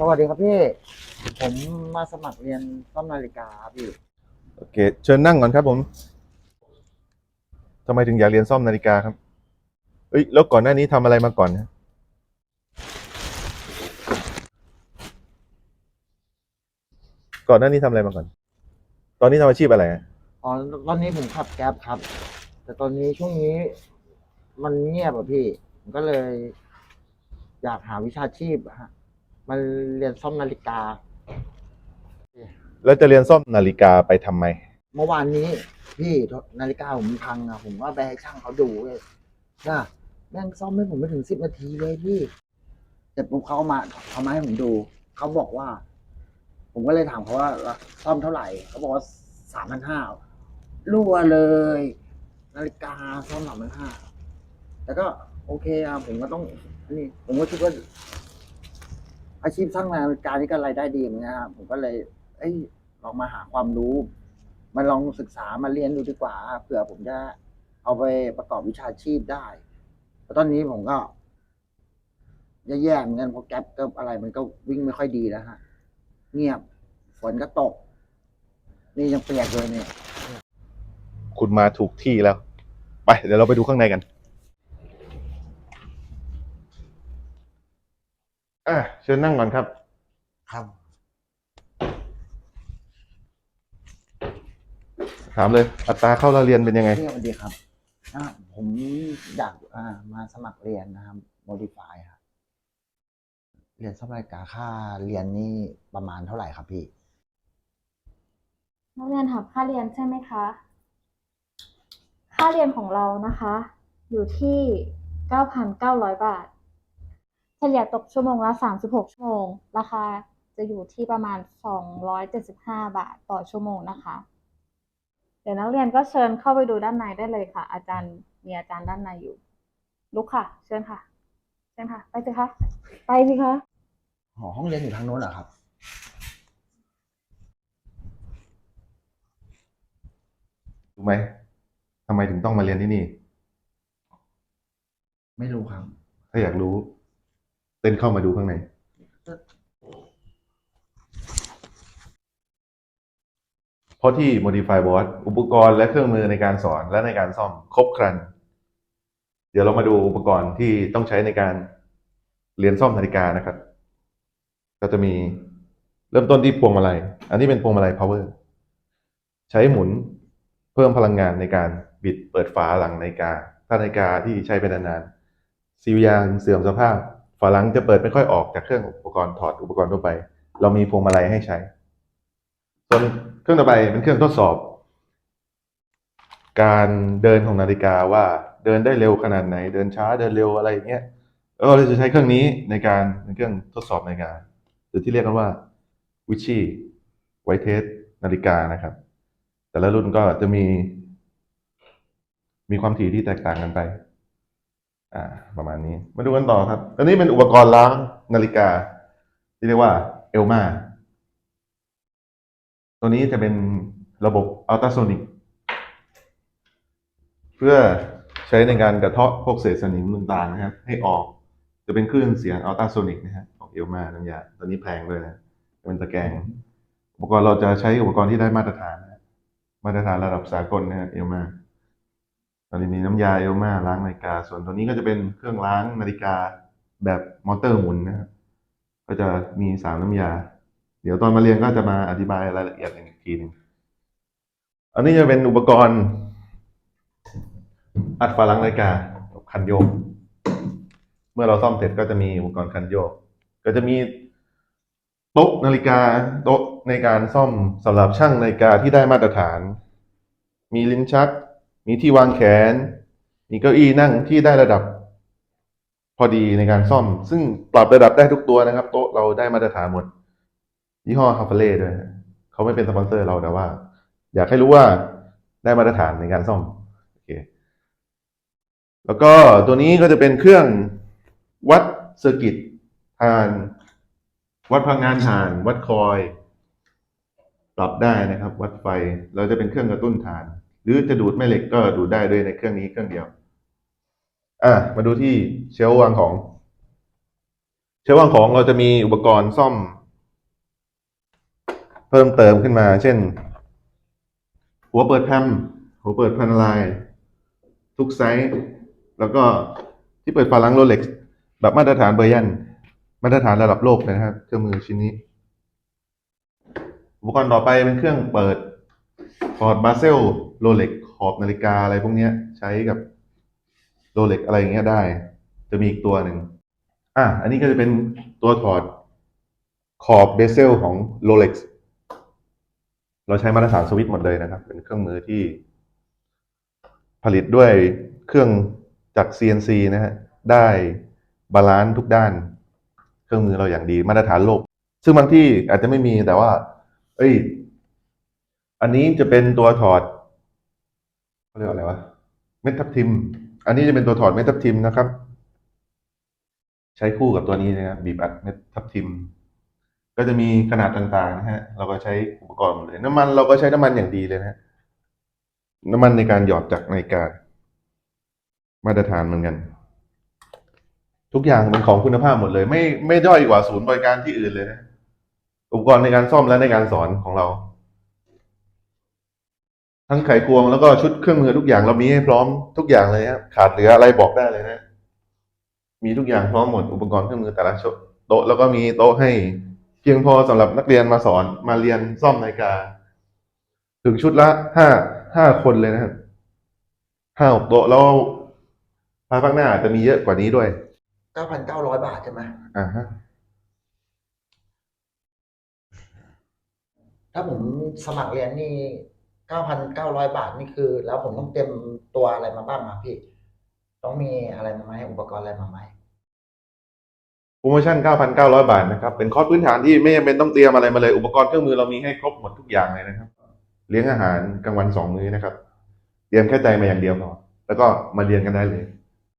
สวัสดีครับพี่ ผมมาสมัครเรียนซ่อมนาฬิกาครับพี่ โอเค เชิญนั่งก่อนครับผมทำไมถึงอยากเรียนซ่อมนาฬิกาครับ เอ้ย แล้วก่อนหน้านี้ทำอะไรมาก่อนนะก่อนหน้านี้ทำอะไรมาก่อน ตอนนี้ทำอาชีพอะไรอะอ๋อตอนนี้ผมขับแก๊ปครับ แต่ตอนนี้ช่วงนี้มันเงียบอะพี่ผมก็เลย อยากหาวิชาชีพอะฮะ มันเรียนซ่อมนาฬิกา แล้วจะเรียนซ่อมนาฬิกาไปทำไม เมื่อวานนี้พี่นาฬิกาผมพังอะผมว่าไปให้ช่างเขาดูเลยนะแม่งซ่อมให้ผมไม่ถึงสิบนาทีเลยพี่เสร็จปุ๊บเขาเอามาเขามาให้ผมดู เขาบอกว่า ผมก็เลยถามเขาว่าซ่อมเท่าไหร่ เขาบอกว่าสามพันห้ารั่วเลย นาฬิกาซ่อมสามพันห้าแต่ก็โอเคอะผมก็ต้องนี่ผมก็คิดว่า อาชีพสร้างนาฬิกานี่ก็รายได้ดีเหมือนกันครับผมก็เลย เอ้ยลองมาหาความรู้ มาลองศึกษามาเรียนดูดีกว่าเผื่อผมจะเอาไปประกอบวิชาชีพได้แล้วตอนนี้ผมก็แย่ๆเหมือนกันเพราะแก๊ปก็อะไร มันก็วิ่งไม่ค่อยดีแล้วฮะ เงียบฝนก็ตก นี่ยังเปียกเลยเนี่ย คุณมาถูกที่แล้ว ไป เดี๋ยวเราไปดูข้างในกัน อะเชิญนั่งก่อนครับ ครับ ถามเลย อัตราเข้าเราเรียนเป็นยังไงพี่สวัสดีครับอ่าผมอยากอ่ามาสมัครเรียนนะครับ modify ครับเรียนซ่อมนาฬิกาค่าเรียนนี่ประมาณเท่าไหร่ครับพี่ นักเรียนถามค่าเรียนใช่ไหมคะ ค่าเรียนของเรานะคะ อยู่ที่ 9,900 บาท เฉลี่ยตกชั่วโมงละ 36 ชั่วโมง ราคาจะอยู่ที่ประมาณ 275 บาทต่อชั่วโมงนะคะ เดี๋ยวนักเรียนก็เชิญเข้าไปดูด้านในได้เลยค่ะ อาจารย์มีอาจารย์ด้านในอยู่ ลุกค่ะ เชิญค่ะ เชิญค่ะ ไปสิคะ ไปสิคะหอห้องเรียนอยู่ทางโน้นเหรอครับ รู้ไหมทำไมถึงต้องมาเรียนที่นี่ ไม่รู้ครับ ถ้าอยากรู้เต้นเข้ามาดูข้างใน เพราะที่ Modify Board อุปกรณ์และเครื่องมือในการสอนและในการซ่อมครบครัน เดี๋ยวเรามาดูอุปกรณ์ที่ต้องใช้ในการเรียนซ่อมนาฬิกานะครับ ก็จะมีเริ่มต้นที่พวงมาลัย อันนี้เป็นพวงมาลัย power ใช้หมุนเพิ่มพลังงานในการบิดเปิดฝาหลังนาฬิกาถ้านาฬิกาที่ใช้ไปนานๆซีลยางเสื่อมสภาพ ฝาหลังจะเปิดไม่ค่อยออกจากเครื่องอุปกรณ์ถอดอุปกรณ์ทั่วไป เรามีพวงมาลัยให้ใช้ ส่วนเครื่องต่อไปเป็นเครื่องทดสอบ การเดินของนาฬิกาว่าเดินได้เร็วขนาดไหน เดินช้าเดินเร็วอะไรอย่างเงี้ยแล้วเราจะใช้เครื่องนี้ในการเป็นเครื่องทดสอบในาฬิกาหรือที่เรียกกันว่าวิชีไวเทสนาฬิกานะครับ แต่ละรุ่นก็จะมี มีความถี่ที่แตกต่างกันไป อ่า ประมาณนี้ มาดูกันต่อครับ อันนี้เป็นอุปกรณ์ล้างนาฬิกา ที่เรียกว่าเอลมาตัวนี้จะเป็นระบบอัลตราโซนิกเพื่อใช้ในการกระเทาะพวกเศษสนิมต่างๆนะครับ ให้ออกจะเป็นคลื่นเสียงอัลตราโซนิกนะฮะของเอลมาน้ำยาตัวนี้แพงด้วยนะเป็นตะแกรงอุปกรณ์เราจะใช้อุปกรณ์ที่ได้มาตรฐานนะมาตรฐานระดับสากลนะฮะเอลมา ตอนนี้มีน้ำยาเอลมาล้างนาฬิกา ส่วนตัวนี้ก็จะเป็นเครื่องล้างนาฬิกาแบบมอเตอร์หมุนนะครับก็จะมีสามน้ำยา เดี๋ยวตอนมาเรียนก็จะมาอธิบายรายละเอียดอีกทีหนึ่งอันนี้จะเป็นอุปกรณ์ อัดฝาหลังนาฬิกาคันโยก เมื่อเราซ่อมเสร็จก็จะมีอุปกรณ์คันโยก ก็จะมีโต๊ะนาฬิกาโต๊ะในการซ่อมสำหรับช่างนาฬิกาที่ได้มาตรฐาน มีลิ้นชัก มีที่วางแขน มีเก้าอี้นั่งที่ได้ระดับ พอดีในการซ่อม ซึ่งปรับระดับได้ทุกตัวนะครับ โต๊ะเราได้มาตรฐานหมด ยี่ห้อฮาฟเล่ด้วยเขาไม่เป็นสปอนเซอร์เราแต่ว่า อยากให้รู้ว่าได้มาตรฐานในการซ่อมโอเคแล้วก็ตัวนี้ก็จะเป็นเครื่องวัดเซอร์กิตทานวัดพลังงานฐาน วัดคอย ปรับได้นะครับ วัดไฟ เราจะเป็นเครื่องกระตุ้นฐาน รือจะดูดแม่เหล็กก็ดูดได้ด้วยในเครื่องนี้เครื่องเดียว อะมาดูที่เชลวางของ เชชั้นวางของเราจะมีอุปกรณ์ซ่อม เพิ่มเติมขึ้นมา เช่น หัวเปิดแพมหัวเปิดพันลายทุกไซส์ แล้วก็ที่เปิดฝาลังโรเล็กซ์แบบมาตรฐานเบอร์ยันมาตรฐานระดับโลกนะครับเครื่องมือชิ้นนี้ อุปกรณ์ต่อไปเป็นเครื่องเปิด พอร์ตบาเซลโรเล็กขอบนาฬิกาอะไรพวกนี้ใช้กับโรเล็กอะไรอย่างเงี้ยได้ จะมีอีกตัวหนึ่งอะอันนี้ก็จะเป็นตัวถอดขอบเบเซลของโรเล็กเราใช้มาตรฐานสวิตหมดเลยนะครับ เป็นเครื่องมือที่ ผลิตด้วยเครื่องจาก CNC นะฮะได้บาลานซ์ทุกด้าน เครื่องมือเราอย่างดีมาตรฐานโลก ซึ่งบางที่อาจจะไม่มีแต่ว่า เอ้ย อันนี้จะเป็นตัวถอดเขาเรียกว่าอะไรวะเม็ดทับทิม อันนี้จะเป็นตัวถอดเม็ดทับทิมนะครับ ใช้คู่กับตัวนี้นะครับบีบอัดเม็ดทับทิม ก็จะมีขนาดต่างๆนะฮะ เราก็ใช้อุปกรณ์หมดเลย น้ำมันเราก็ใช้น้ำมันอย่างดีเลยนะฮะน้ำมันในการหยอดจากนาฬิกามาตรฐานเหมือนกัน ทุกอย่างเป็นของคุณภาพหมดเลย ไม่ไม่ด้อยกว่าศูนย์บริการที่อื่นเลยนะอุปกรณ์ในการซ่อมและในการสอนของเรา ทั้งไขควงแล้วก็ชุดเครื่องมือทุกอย่างเรามีให้พร้อมทุกอย่างเลยครับขาดเหลืออะไรบอกได้เลยนะมีทุกอย่างพร้อมหมดอุปกรณ์เครื่องมือแต่ละชุดโต๊ะแล้วก็มีโต๊ะให้เพียงพอสำหรับนักเรียนมาสอนมาเรียนซ่อมนาฬิกา ถึงชุดละห้าห้าคนเลยนะครับห้าหกโต๊ะแล้วภายภาคหน้าอาจจะมีเยอะกว่านี้ด้วย9,900บาทใช่ไหมอ่าฮะถ้าผมสมัครเรียนนี่ 9,900บาทนี่คือ แล้วผมต้องเตรียมตัวอะไรมาบ้างมาพี่ ต้องมีอะไรมาไหมอุปกรณ์อะไรมาไหมโปรโมชั่น 9,900 บาทนะครับ เป็นคอร์สพื้นฐานที่ไม่จำเป็นต้องเตรียมอะไรมาเลย อุปกรณ์เครื่องมือเรามีให้ครบหมดทุกอย่างเลยนะครับ เลี้ยงอาหารกลางวันสองมื้อนะครับ เตรียมแค่ใจมาอย่างเดียวพอ แล้วก็มาเรียนกันได้เลย